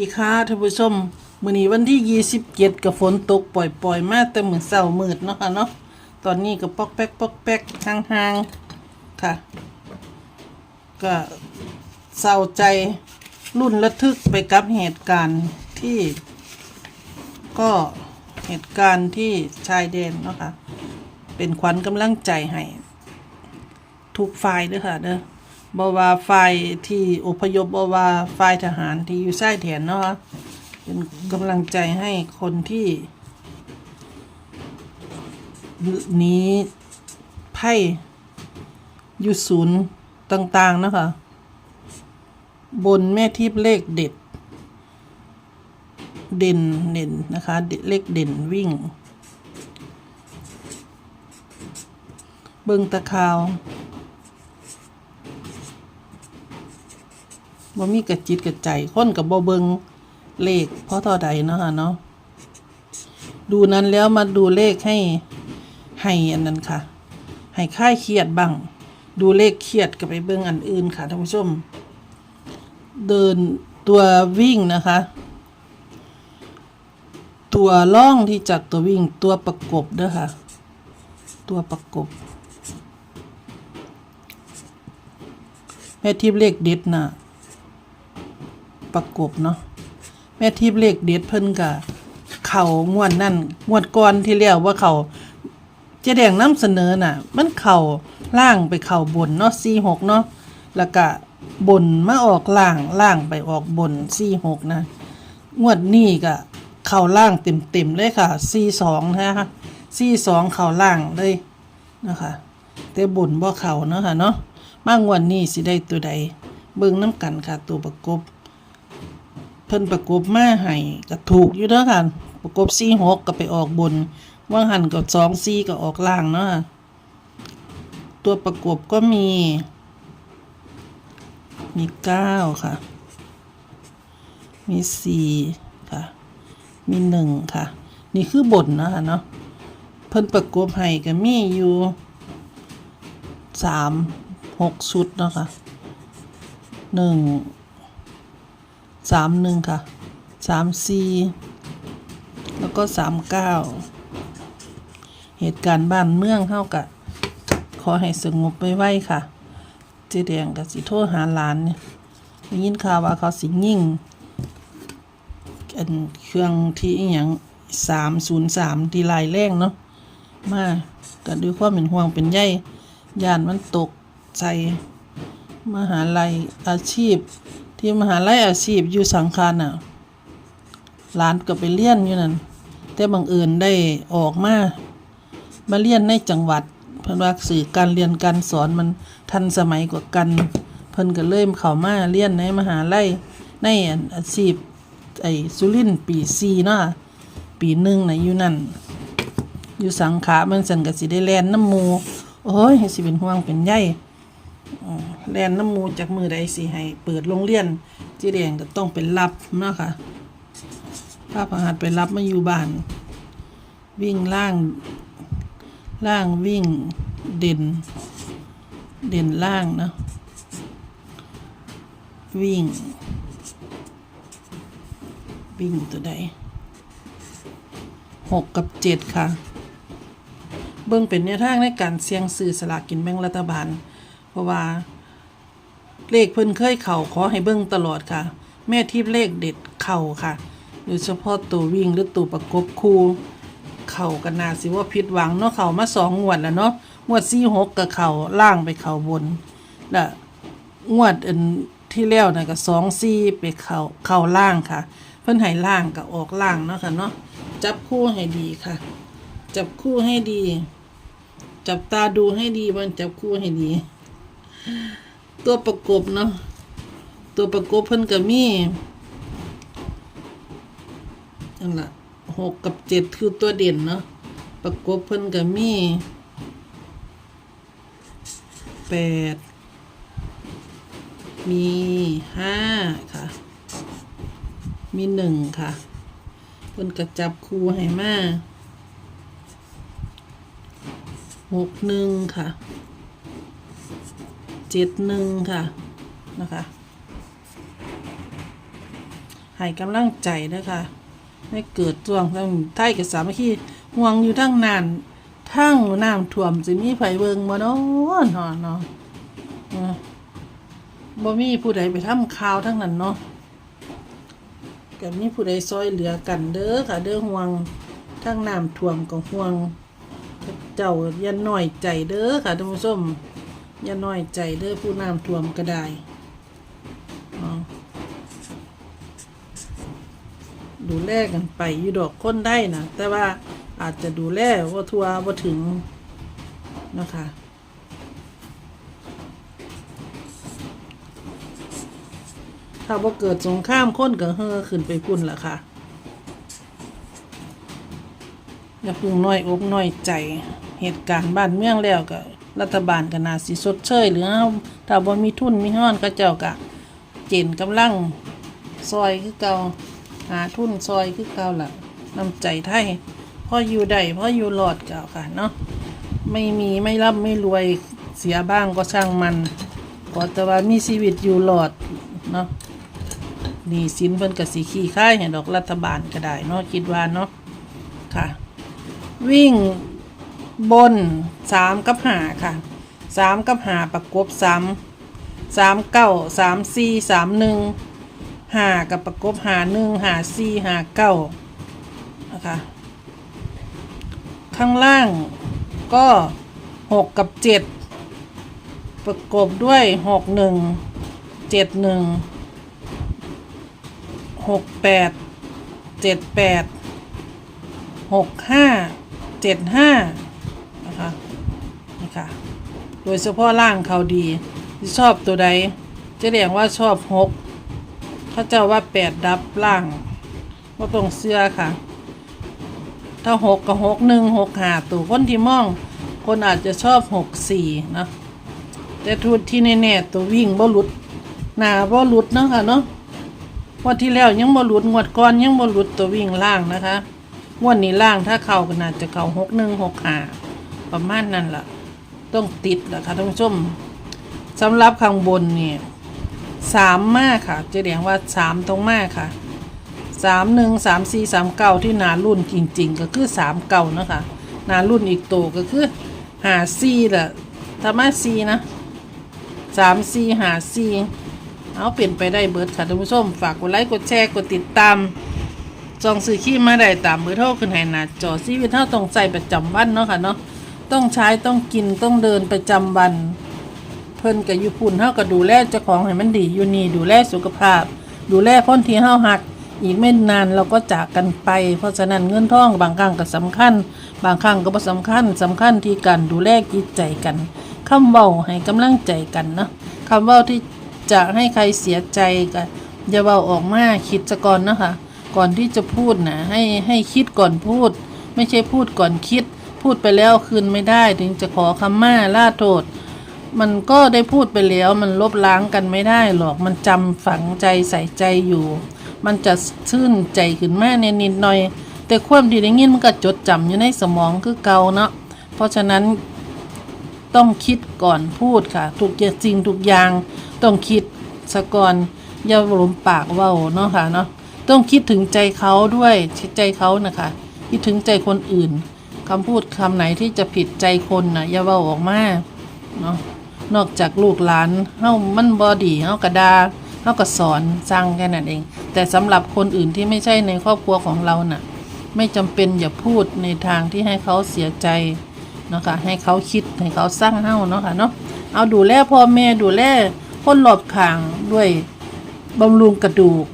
ดีค่ะท่านผู้ชมมื้อนี้วันที่ 27กับฝนตกปล่อยๆ มาแต่เหมื้อเช้ามืดเนาะค่ะเนาะตอนนี้ก็ปอกแป๊กปอกแป๊กห่างๆค่ะ ก็เศร้าใจรุ่นระทึกไปกับเหตุการณ์ที่ ก็เหตุการณ์ที่ชายแดนเนาะค่ะเป็นขวัญกำลังใจให้ทุกฝ่ายด้อค่ะเด้อ บ่ว่าฝ่ายที่อพยพบ่ว่าฝ่ายทหารที่อยู่ชายแดนเนาะคะเป็นกำลังใจให้คนที่หนีภัยอยู่ศูนย์ต่าง ๆ นะคะ บนแม่ทิพย์เลขเด็ด เด่นเด่นนะคะ เลขเด่นวิ่ง เบิงตะขาว บ่มีกระจิตกระใจคนกับบ่เบิงเลขเพราะเท่าใดเนาะค่ะเนาะดูนั้นแล้วมาดูเลขให้ให้อันนั้นค่ะ ให้ค่ายเครียดบ้าง ดูเลขเครียดกับไปเบิงอันอื่นค่ะท่านผู้ชม เดินตัววิ่งนะคะ ตัวล่องที่จัดตัววิ่งตัวประกบเด้อค่ะ ตัวประกบแม่ทิพย์เลขเด็ดน่ะ ประกบเนาะแม่ทิพย์เลขเด็ดเพิ่นกะเข่างวดนั่นงวดก่อนที่แล้วว่าเขาเจแดงนำเสนอน่ะ มันเข่าล่างไปเข่าบนเนาะ46เนาะแล้วก็บนมาออกล่างล่างไปออกบน46นะ งวดนี้ก็เข่าล่างเต็มๆเลยค่ะ42นะคะ42เข่าล่างเลยนะคะแต่บนบ่เข่าเนาะค่ะเนาะมางวดนี้สิได้ตัวใด เบิ่งน้ำกันค่ะตัวประกบ เพิ่นประกบมาให้ก็ถูกอยู่เด้อค่ะ ประกบ4 6ก็ไปออกบนว่างหันก็2 4ก็ออกล่างเนาะตัวประกบก็มี มี9ค่ะ มี4ค่ะ มี1ค่ะ นี่คือบนเนาะคะเนาะเพิ่นประกบให้ก็มีอยู่สามหกชุดเนาะคะหนึ่ง สามหนึ่งค่ะสามสี่แล้วก็สามเก้าเหตุการณ์บ้านเมืองเข้ากะขอให้สงบไว้ไว้ค่ะ เจแดงกับสิโทรหาหลานเนี่ยได้ยินข่าวว่าเขาสิยิ่งอันเครื่องที่อย่างสามศูนย์สามทีลายแรงเนาะมาก็ด้วยความเป็นห่วงเป็นใยย่านมันตกใส่มหาลัยอาชีพ ที่มหาลัยอาชีพอยู่สังคารน่ะหลานก็ไปเรียนอยู่นั่นแต่บังเอิญได้ออกมามาเรียนในจังหวัด เพิ่นว่าสื่อการเรียนการสอนมันทันสมัยกว่ากัน เพิ่นก็เริ่มเข้ามาเรียนในมหาลัยในอาชีพไอ้สุรินทร์ปี4เนาะปีหนึ่งน่ะอยู่นั่นอยู่สังขามันสันก็สิได้แลนน้ำมูโอ้ยสิเป็นห่วงเป็นใยอ่ แลนน้ำมูจากมือใดสิให้เปิดโรงเรียนจีแดงก็ต้องเป็นรับเนาะค่ะถ้าพหัสไปรับมาอยู่บ้าน วิ่งล่างล่างวิ่งเด่น เด่นล่างเนาะวิ่ง วิ่งตัวใดหกกับเจ็ดค่ะ เบิ่งเป็นแนวทางในการเสี่ยงซื้อสลากกินแบ่งรัฐบาล เพราะว่า เลขเพิ่นเคยเข่าขอให้เบิ่งตลอดค่ะ แม่ทิพย์เลขเด็ดเข่าค่ะ โดยเฉพาะตัววิ่งหรือตัวประกบคู่เข่ากันนาสิว่าผิดหวังเนาะเข่ามาสองงวดแล้วเนาะงวดสี่หกกับเข่าล่างไปเข่าบนและงวดอันที่แล้วน่ะก็สองสี่ไปเข่าเข่าล่างค่ะ เพิ่นให้ล่างกับออกล่างเนาะค่ะเนาะจับคู่ให้ดีค่ะ จับคู่ให้ดี จับตาดูให้ดีมันจับคู่ให้ดี ตัวประกบเนาะตัวประกบเพิ่นก็มีนั่นละหกกับเจ็ดคือตัวเด่นเนาะประกบเพิ่นก็มีแปดมีห้าค่ะ มีหนึ่งค่ะเพิ่นก็จับคูให้มาหกหนึ่งค่ะ เจ็ดหนึ่งค่ะนะคะให้กำลังใจนะคะให้เกิดช่วงทั้งไทยกับสามัคคีห่วงอยู่ทั้งนานทั้งน้ำท่วมสิมีไผเบิงบ่เนาะเนาะเนาะเออบ่มีผู้ใดไปทำข่าวทั้งนั้นเนาะก็มีผู้ใดซอยเหลือกันเด้อค่ะเด้อห่วงทั้งน้ำท่วมก็ห่วงเจ้าอย่าน้อยใจเด้อค่ะท่านผู้ชม อย่าน้อยใจเด้อผู้น้ำท่วมก็ได้อ๋อดูแลกันไปอยู่ดอกคนได้นะแต่ว่าอาจจะดูแลว่าทัวว่าถึงนะคะถ้าว่าเกิดสงครามค้นก็เฮอขึ้นไปพุ่นละค่ะ อย่าเพึ่งน้อยอกน้อยใจ เหตุการณ์บ้านเมืองแล้วก็ รัฐบาลก็น่าสิสดเชยหรือถ้าบ่มีทุนมีห้อนก็เจ้าก็เจนกำลังซอยคือเก่าหาทุนซอยคือเก่าล่ะน้ำใจไทยพ่ออยู่ได้พออยู่รอดเก่าค่ะเนาะไม่มีไม่ร่ำไม่รวยเสียบ้างก็ช่างมันขอแต่ว่ามีชีวิตอยู่รอดเนาะนี่สินเพิ่นก็สิขี้ค่ายให้ดอกรัฐบาลก็ได้เนาะคิดว่าเนาะค่ะ วิ่ง บนสามกับหาค่ะสามกับหาประกบสามสามเก้าสามสี่สามหนึ่งหากับประกบหาหนึ่งหาสี่หาเก้านะคะข้างล่างก็หกกับเจ็ดประกบด้วยหกหนึ่งเจ็ดหนึ่งหกแปดเจ็ดแปดหกห้าเจ็ดห้า ค่ะ โดยเฉพาะล่างเขาดีที่ชอบตัวใดจะเรียกว่าชอบหกเขาเจ้าว่าแปดดับล่างว่าตรงเสื้อค่ะ ถ้าหกกับหกหนึ่งหกหาตัวคนที่มอง คนอาจจะชอบหกสี่นะแต่ทุดที่แน่ๆตัววิ่งบ่หลุดหนาบ่หลุดเนาะค่ะเนาะงวันที่แล้วยังบ่หลุดงวดก่อนยังบ่หลุดตัววิ่งล่างนะคะงวดนี้ล่างถ้าเข้าก็น่าจะเข้าหกหนึ่งหกหาประมาณนั้นล่ะ ต้องติดแหละค่ะท่านผู้ชมสำหรับข้างบนเนี่ยสามมากค่ะจะเรียกว่าสามตรงมากค่ะสามหนึ่งสามสี่สามเก้าที่นารุ่นจริง ๆ ก็คือสามเก้านะคะนารุ่นอีกโตวก็คือหาสี่แหละถ้ามาสี่นะสามสี่หาสี่เอาเปลี่ยนไปได้เบิร์ดค่ะท่านผู้ชม ฝากกดไลค์กดแชร์กดติดตามจองซื้อขี้มาได้ตามเบอร์โทรขึ้นให้หน้าจอชีวิตเท่าต้องใส่ประจำวันเนาะค่ะเนาะ ต้องใช้ต้องกินต้องเดินประจำวัน เพิ่นกับยุพุนเท่ากับดูแลเจ้าของให้มันดีอยู่นี่ดูแลสุขภาพ ดูแลคนที่เฮาหัก อีกไม่นานเราก็จากกันไป เพราะฉะนั้นเงินทองบางครั้งก็สำคัญ บางครั้งก็บ่สำคัญสำคัญที่การดูแลจิตใจกันคำเว้าให้กำลังใจกันเนาะคำเว้าที่จะให้ใครเสียใจก็อย่าเว้าออกมาคิดซะก่อนนะคะก่อนที่จะพูดนะให้ให้คิดก่อนพูด ไม่ใช่พูดก่อนคิด พูดไปแล้วคืนไม่ได้ถึงจะขอคำมาล่าโทษ มันก็ได้พูดไปแล้วมันลบล้างกันไม่ได้หรอกมันจำฝังใจใส่ใจอยู่ มันจะชื่นใจขึ้นมาในนิดหน่อย แต่ความที่ได้ยินมันก็จดจำอยู่ในสมองคือเก่าเนาะเพราะฉะนั้นต้องคิดก่อนพูดค่ะทุกอย่างจริงทุกอย่างต้องคิดซะก่อนอย่าหลมปากเว้าเนาะค่ะเนาะต้องคิดถึงใจเขาด้วยใจเขานะคะ คิดถึงใจคนอื่น คำพูดคำไหนที่จะผิดใจคนนะอย่าเว้าออกมาเนาะนอกจากลูกหลานเฮามันบอดีเฮากระดาเฮาก็สอนสั่งแค่นั้นเอง แต่สำหรับคนอื่นที่ไม่ใช่ในครอบครัวของเราน่ะ ไม่จำเป็นอย่าพูดในทางที่ให้เขาเสียใจเนาะค่ะให้เขาคิดให้เขาสร้างเฮาเนาะค่ะเนาะเอาดูแลพ่อแม่ดูแลคนรอบข้างด้วยบำรุงกระดูก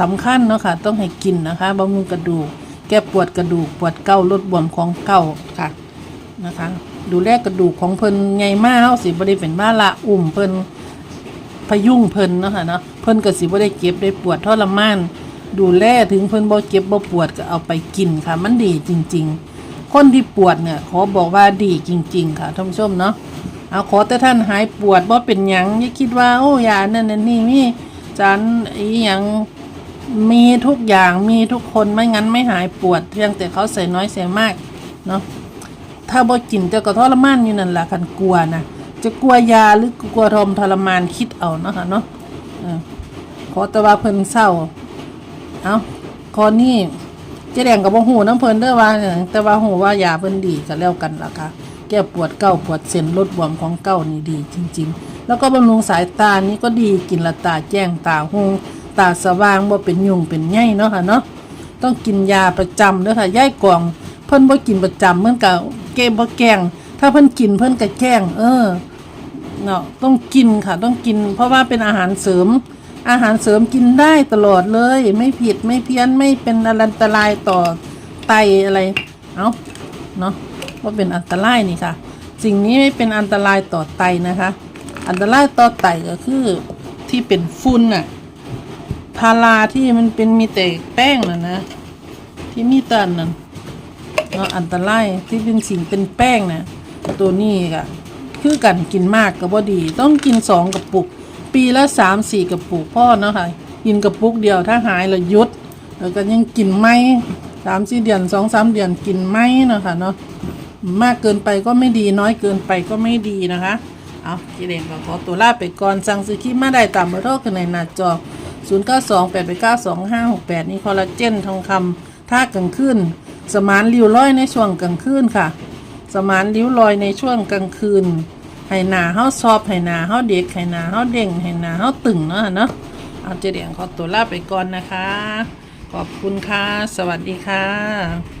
สำคัญเนาะค่ะต้องให้กินนะคะบำรุงกระดูก แก้ปวดกระดูกปวดเก้าลดบวมของเก้าค่ะนะคะ ดูแลกระดูกของเพิ่นไงมาเฮาสิบ่ได้เป็นบ้าละอุ่มเพิ่นพยุงเพิ่นเนาะค่ะเนาะเพิ่นก็สิบ่ได้เจ็บได้ปวดทรมานดูแลถึงเพิ่นบ่เจ็บบ่ปวดก็เอาไปกินค่ะ มันดีจริง ๆ คนที่ปวดเนี่ยขอบอกว่าดีจริง ๆ ค่ะท่านผู้ชมเนาะเอาขอแต่ท่านหายปวดบ่เป็นหยังอย่าคิดว่าโอ้ยานั่นนั่นนี่มีจานอีหยัง มีทุกอย่างมีทุกคนไม่งั้นไม่หายปวดเพียงแต่เขาใส่น้อยใส่มากเนาะถ้าบ่กินจ้าก็ทรมานอยู่นั่นแหละคันกลัวนะจะกลัวยาหรือกลัวทรมทรมานคิดเอาเนาะค่ะเนาะเออขอแต่ว่าเพิ่นเศร้าเอาคอนี่เจ๊แดงกับบ่หูน้ำเพลินเด้อว่าแต่ว่าหูว่ายาเพิ่นดีก็แล้วกันล่ะค่ะแก้ปวดเก้าปวดเส้นลดบวมของเก้านี่ดีจริง ๆ แล้วก็บำรุงสายตานี่ก็ดีกินละตาแจ้งตาหู ตาสว่างบ่เป็นยุงเป็นไงเนาะค่ะเนาะต้องกินยาประจำเด้อค่ะย่ายกล่อง เพิ่นบ่กินประจำเหมือนกับเกมบ่แกง ถ้าเพิ่นกินเพิ่นก็แกล้งเออเนาะต้องกินค่ะต้องกิน เพราะว่าเป็นอาหารเสริม อาหารเสริมกินได้ตลอดเลย ไม่ผิดไม่เพี้ยนไม่เป็นอันตรายต่อไตอะไรเอาเนาะว่าเป็นอันตรายนี่ค่ะ สิ่งนี้ไม่เป็นอันตรายต่อไตนะคะ อันตรายต่อไตก็คือที่เป็นฝุ่นน่ะ พาราที่มันเป็นมีแต่แป้งน่ะนะ ที่มีตันนั่นเนาะอันตรายที่เป็นสิ่งเป็นแป้งนะตัวนี้ค่ะคือกันกินมากก็บ่ดี ต้องกินสองกระปุก ปีละสามสี่กระปุกพ่อเนาะค่ะกินกระปุกเดียวถ้าหายแล้วยุดแล้วก็ยังกินไม่สามสี่เดือนสองสามเดือนกินไม่เนาะค่ะเนาะมากเกินไปก็ไม่ดีน้อยเกินไปก็ไม่ดีนะคะ เอาพี่เด่งก็ขอตัวลาไปก่อนสั่งซื้อคลิปมาได้ตามเบอร์โทรขึ้นในหน้าจอ 0 9 2 8 8 9 2 5 6 8 นี่คอลลาเจนทองคำท่ากลางคืนสมานริ้วรอยในช่วงกลางคืนค่ะ สมานริ้วรอยในช่วงกลางคืนไห้หนาเฮาซอบไห้หนาเฮาเด็กไห้หนาเฮาเด้งไห้หนาเฮาตึงเนาะเนาะเอาเจเดียงขอตัวลาไปก่อนนะคะ ขอบคุณค่ะ สวัสดีค่ะ